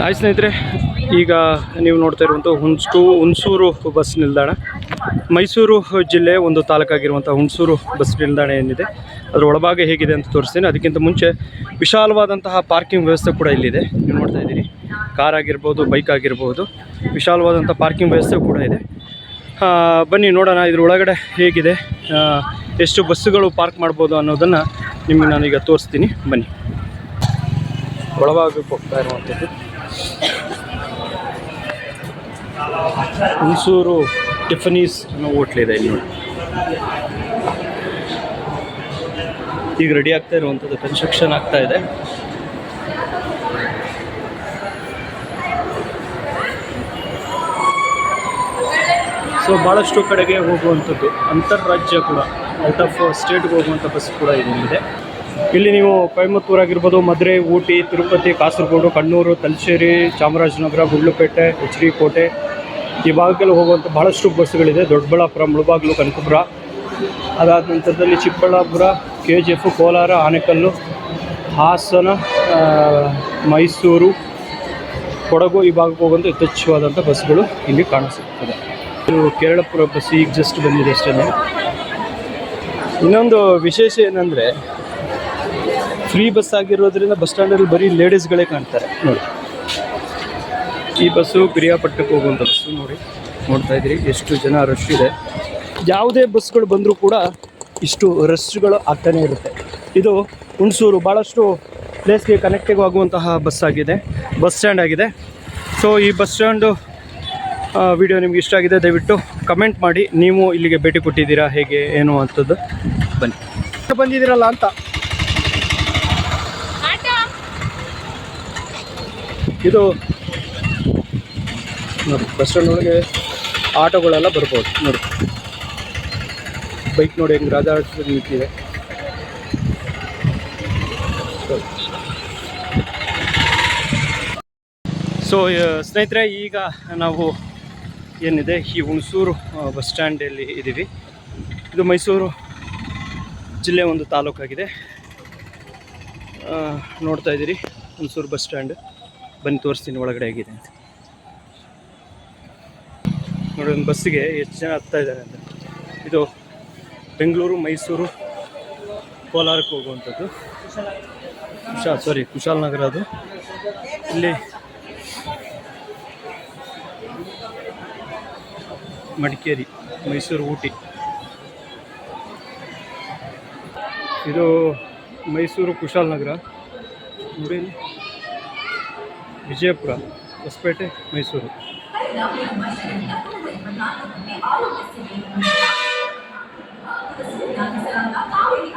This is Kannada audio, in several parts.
ಹಾಯ್ ಸ್ನೇಹಿತರೆ, ಈಗ ನೀವು ನೋಡ್ತಾ ಇರುವಂಥ ಹುಣಸು ಹುಣಸೂರು ಬಸ್ ನಿಲ್ದಾಣ. ಮೈಸೂರು ಜಿಲ್ಲೆ ಒಂದು ತಾಲೂಕಾಗಿರುವಂಥ ಹುಣಸೂರು ಬಸ್ ನಿಲ್ದಾಣ ಏನಿದೆ, ಅದರ ಒಳಭಾಗ ಹೇಗಿದೆ ಅಂತ ತೋರಿಸ್ತೀನಿ. ಅದಕ್ಕಿಂತ ಮುಂಚೆ ವಿಶಾಲವಾದಂತಹ ಪಾರ್ಕಿಂಗ್ ವ್ಯವಸ್ಥೆ ಕೂಡ ಇಲ್ಲಿದೆ. ನೀವು ನೋಡ್ತಾ ಇದ್ದೀರಿ, ಕಾರ್ ಆಗಿರ್ಬೋದು, ಬೈಕ್ ಆಗಿರ್ಬೋದು ವಿಶಾಲವಾದಂಥ ಪಾರ್ಕಿಂಗ್ ವ್ಯವಸ್ಥೆ ಕೂಡ ಇದೆ. ಬನ್ನಿ ನೋಡೋಣ ಇದ್ರ ಒಳಗಡೆ ಹೇಗಿದೆ ಎಷ್ಟು ಬಸ್ಸುಗಳು ಪಾರ್ಕ್ ಮಾಡ್ಬೋದು ಅನ್ನೋದನ್ನು ನಿಮಗೆ ನಾನೀಗ ತೋರಿಸ್ತೀನಿ. ಬನ್ನಿ. ಒಳಭಾಗಕ್ಕೆ ಹೋಗ್ತಾ ಇರುವಂಥದ್ದು ಹುಣಸೂರು ಟಿಫನೀಸ್ ಅನ್ನೋ ಹೋಟ್ಲಿದೆ ಇಲ್ಲಿ ನೋಡಿ. ಈಗ ರೆಡಿ ಆಗ್ತಾ ಇರುವಂಥದ್ದು ಕನ್ಸ್ಟ್ರಕ್ಷನ್ ಆಗ್ತಾ ಇದೆ. ಸೊ ಭಾಳಷ್ಟು ಕಡೆಗೆ ಹೋಗುವಂಥದ್ದು. ಅಂತಾರಾಜ್ಯ ಕೂಡ ಔಟ್ ಆಫ್ ಸ್ಟೇಟ್ಗೆ ಹೋಗುವಂಥ ಬಸ್ ಕೂಡ ಇದೆ. ಇಲ್ಲಿದೆ ಇಲ್ಲಿ ನೀವು ಕೊಯಮತ್ತೂರು ಆಗಿರ್ಬೋದು ಮದುರೆ, ಊಟಿ, ತಿರುಪತಿ, ಕಾಸರಗೋಡು, ಕಣ್ಣೂರು, ತಲಚೇರಿ, ಚಾಮರಾಜನಗರ, ಗುಂಡ್ಲುಪೇಟೆ ಎಚ್ ಕೋಟೆ ಈ ಭಾಗಕ್ಕೆಲ್ಲ ಹೋಗುವಂಥ ಭಾಳಷ್ಟು ಬಸ್ಸುಗಳಿದೆ. ದೊಡ್ಡಬಳ್ಳಾಪುರ, ಮುಳಬಾಗಿಲು, ಕನಕಪುರ. ಅದಾದ ನಂತರದಲ್ಲಿ Chikkaballapur K G F Kolar, Anekal, Hassan Mysore, Kodagu ಈ ಭಾಗಕ್ಕೆ ಹೋಗುವಂಥ ಯಥೇಚ್ಛವಾದಂಥ ಬಸ್ಗಳು ಇಲ್ಲಿ ಕಾಣಿಸುತ್ತದೆ. ಇದು ಕೇರಳಪುರ ಬಸ್ ಈಗ ಜಸ್ಟ್ ಬಂದಿದೆ ಅಷ್ಟೇ ಇನ್ನೊಂದು ವಿಶೇಷ ಏನಂದರೆ ಫ್ರೀ ಬಸ್ ಆಗಿರೋದ್ರಿಂದ ಬಸ್ ಸ್ಟ್ಯಾಂಡಲ್ಲಿ ಬರೀ ಲೇಡೀಸ್ಗಳೇ ಕಾಣ್ತಾರೆ. ನೋಡಿ. ಈ ಬಸ್ಸು ಪಿರಿಯಾಪಟ್ಟಕ್ಕೆ ಹೋಗುವಂಥ ಬಸ್ಸು ನೋಡಿ. ನೋಡ್ತಾ ಇದ್ದೀರಿ, ಎಷ್ಟು ಜನ ರಶ್ ಇದೆ. ಯಾವುದೇ ಬಸ್ಗಳು ಬಂದರೂ ಕೂಡ ಇಷ್ಟು ರಶ್ಗಳು ಆಗ್ತಾನೆ ಇರುತ್ತೆ. ಇದು ಹುಣಸೂರು ಭಾಳಷ್ಟು ಪ್ಲೇಸ್ಗೆ ಕನೆಕ್ಟಿವ್ ಆಗುವಂತಹ ಬಸ್ ಆಗಿದೆ, ಬಸ್ ಸ್ಟ್ಯಾಂಡ್ ಆಗಿದೆ. ಸೊ ಈ ಬಸ್ ಸ್ಟ್ಯಾಂಡು ವಿಡಿಯೋ ನಿಮ್ಗೆ ಇಷ್ಟ ಆಗಿದೆ, ದಯವಿಟ್ಟು ಕಮೆಂಟ್ ಮಾಡಿ. ನೀವು ಇಲ್ಲಿಗೆ ಭೇಟಿ ಕೊಟ್ಟಿದ್ದೀರಾ, ಹೇಗೆ, ಏನು ಅಂಥದ್ದು ಬನ್ನಿ. ಬಂದಿದ್ದೀರಲ್ಲ ಅಂತ. ಇದು ನೋಡಿ ಬಸ್ ಸ್ಟ್ಯಾಂಡ್ ಒಳಗೆ ಆಟೋಗಳೆಲ್ಲ ಬರ್ಬೋದು, ನೋಡಿ. ಬೈಕ್ ನೋಡಿ ಹೆಂಗೆ ರಾಜಾಡ್ಸಿ ನಿಂತಿದೆ. ಸೊ ಸ್ನೇಹಿತರೆ, ಈಗ ನಾವು ಏನಿದೆ, ಈ ಹುಣಸೂರು ಬಸ್ ಸ್ಟ್ಯಾಂಡಲ್ಲಿ ಇದ್ದೀವಿ ಇದು ಮೈಸೂರು ಜಿಲ್ಲೆ ಒಂದು ತಾಲೂಕಾಗಿದೆ. ನೋಡ್ತಾ ಇದ್ದೀರಿ, ಹುಣಸೂರು ಬಸ್ ಸ್ಟ್ಯಾಂಡ್ ಬನ್ನಿ ತೋರಿಸ್ತೀನಿ ಒಳಗಡೆ ಆಗಿದೆ ಅಂತ. ನೋಡಿ, ಒಂದು ಬಸ್ಸಿಗೆ ಎಷ್ಟು ಜನ ಹತ್ತಾ ಇದ್ದಾರೆ ಅಂತ. ಇದು ಬೆಂಗಳೂರು, ಮೈಸೂರು, ಕೋಲಾರಕ್ಕೆ ಹೋಗುವಂಥದ್ದು. ಕುಶಾ ಸಾರಿ ಕುಶಾಲನಗರ ಅದು. ಇಲ್ಲಿ ಮಡಿಕೇರಿ, ಮೈಸೂರು, ಊಟಿ. ಇದು ಮೈಸೂರು ಕುಶಾಲನಗರ ನೋಡಿ. ವಿಜಯಪುರ, ಹೊಸಪೇಟೆ, ಮೈಸೂರು.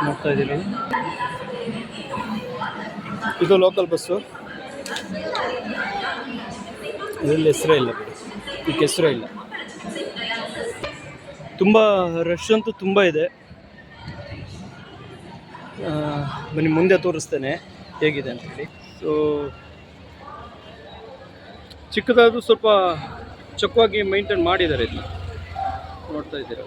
ನೋಡ್ತಾ ಇದ್ದೀನಿ ಇದು ಲೋಕಲ್ ಬಸ್ಸು ಇದರಲ್ಲಿ ಹೆಸರೇ ಇಲ್ಲ ಇದಕ್ಕೆ ಹೆಸರೇ ಇಲ್ಲ. ತುಂಬ ರಶ್ ಅಂತೂ ತುಂಬ ಇದೆ. ಬನ್ನಿ, ಮುಂದೆ ತೋರಿಸ್ತೇನೆ ಹೇಗಿದೆ ಅಂತ ಹೇಳಿ. ಸೊ ಚಿಕ್ಕದಾದರೂ ಸ್ವಲ್ಪ ಚೊಕ್ಕವಾಗಿ ಮೈಂಟೈನ್ ಮಾಡಿದ್ದಾರೆ ಇದನ್ನ ನೋಡ್ತಾ ಇದ್ದೀರಾ?